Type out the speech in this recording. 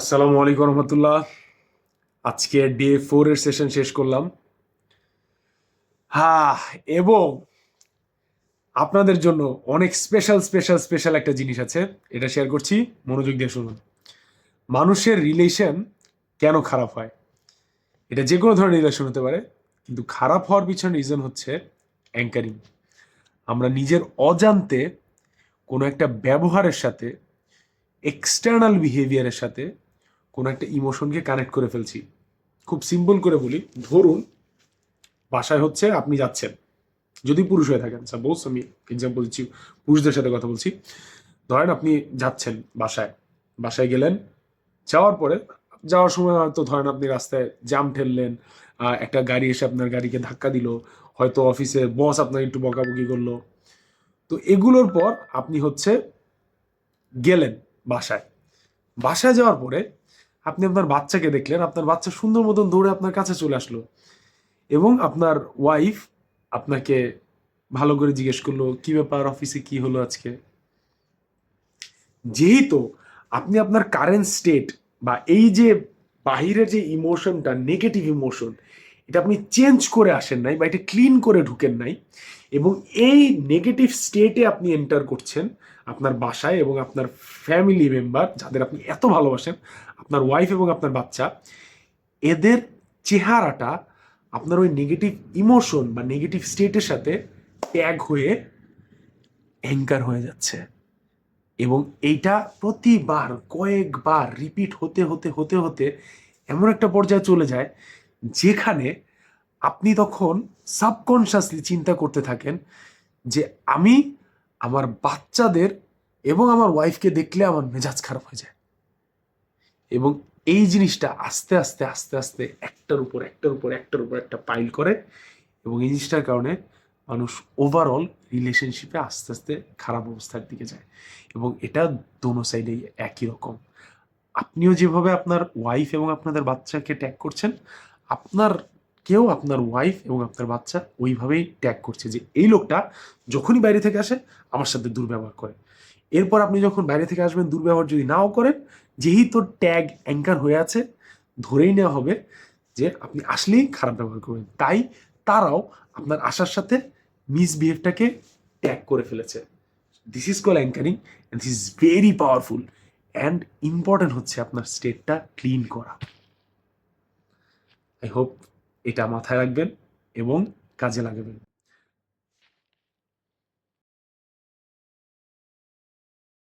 আসসালামু আলাইকুম রহমতুল্লাহ। আজকে ডে ফোর এর সেশন শেষ করলাম। হ্যাঁ এবং আপনাদের জন্য অনেক স্পেশাল স্পেশাল স্পেশাল একটা জিনিস আছে। এটা শেয়ার করছি, মনোযোগ দিয়ে শুনুন। মানুষের রিলেশন কেন খারাপ হয়? এটা যে কোনো ধরনের রিলেশন হতে পারে, কিন্তু খারাপ হওয়ার পিছনে রিজন হচ্ছে অ্যাঙ্কারিং আমরা নিজের অজান্তে কোনো একটা ব্যবহারের সাথে এক্সটার্নাল বিহেভিয়ারের সাথে কোনো একটা ইমোশনকে কানেক্ট করে ফেলছি। খুব সিম্পল করে বলি, ধরুন বাসায় হচ্ছে আপনি যাচ্ছেন, যদি পুরুষ হয়ে থাকেন সাপোজ আমি এক্সাম্পল দিচ্ছি, পুরুষদের সাথে কথা বলছি, ধরেন আপনি যাচ্ছেন বাসায় বাসায় গেলেন, যাওয়ার পরে যাওয়ার সময় হয়তো ধরেন আপনি রাস্তায় জাম ঠেললেন একটা গাড়ি এসে আপনার গাড়িকে ধাক্কা দিল, হয়তো অফিসে বস আপনার একটু বকাবকি করল। তো এগুলোর পর আপনি হচ্ছে গেলেন বাসায়। বাসায় যাওয়ার পরে আপনি আপনার বাচ্চাকে দেখলেন, আপনার বাচ্চা সুন্দর মতন দৌড়ে আপনার কাছে চলে আসলো এবং আপনার ওয়াইফ আপনাকে ভালো করে জিজ্ঞেস করল, কি ব্যাপার? অফিসে কি হলো আজকে? যেহেতু আপনি আপনার কারেন্ট স্টেট বা এই যে বাহিরের যে ইমোশনটা নেগেটিভ ইমোশন এটা আপনি চেঞ্জ করে আসেন নাই বা এটা ক্লিন করে ঢুকেন নাই এবং এই নেগেটিভ স্টেটে আপনি এন্টার করছেন আপনার বাসায় এবং আপনার ফ্যামিলি মেম্বার যাদের আপনি এত ভালোবাসেন, আপনার ওয়াইফ এবং আপনার বাচ্চা, এদের চেহারাটা আপনার ওই নেগেটিভ ইমোশন বা নেগেটিভ স্টেটের সাথে ট্যাগ হয়ে অ্যাঙ্কার হয়ে যাচ্ছে। এবং এইটা প্রতিবার, কয়েকবার রিপিট হতে হতে হতে হতে এমন একটা পর্যায়ে চলে যায় যেখানে আপনি তখন সাবকনশাসলি চিন্তা করতে থাকেন যে আমি আমার বাচ্চাদের এবং আমার ওয়াইফকে দেখলে আমার মেজাজ খারাপ হয়ে যায়। এবং এই জিনিসটা আস্তে আস্তে আস্তে আস্তে একটার উপর একটার উপর একটার উপর একটা পাইল করে এবং এই জিনিসটার কারণে মানুষ ওভারঅল রিলেশনশিপে আস্তে আস্তে খারাপ অবস্থার দিকে যায়। এবং এটা দোনো সাইডেই একই রকম। আপনিও যেভাবে আপনার ওয়াইফ এবং আপনাদের বাচ্চাকে ট্যাগ করছেন আপনার, কেউ আপনার ওয়াইফ এবং আপনার বাচ্চা ওইভাবেই ট্যাগ করছে যে, এই লোকটা যখনই বাইরে থেকে আসে, আমার সাথে দুর্ব্যবহার করে। এরপর আপনি যখন বাইরে থেকে আসবেন, দুর্ব্যবহার যদি নাও করেন, যেহেতু ট্যাগ অ্যাঙ্কার হয়ে আছে, ধরেই নেওয়া হবে যে, আপনি আসলেই খারাপ ব্যবহার করবেন। তাই তারাও আপনার আসার সাথে মিসবিহেভটাকে ট্যাগ করে ফেলেছে। This is call anchoring and this is very powerful and important হচ্ছে আপনার স্টেটটা ক্লিন করা। আই হোপ এটা মাথায় রাখবেন এবং কাজে লাগাবেন।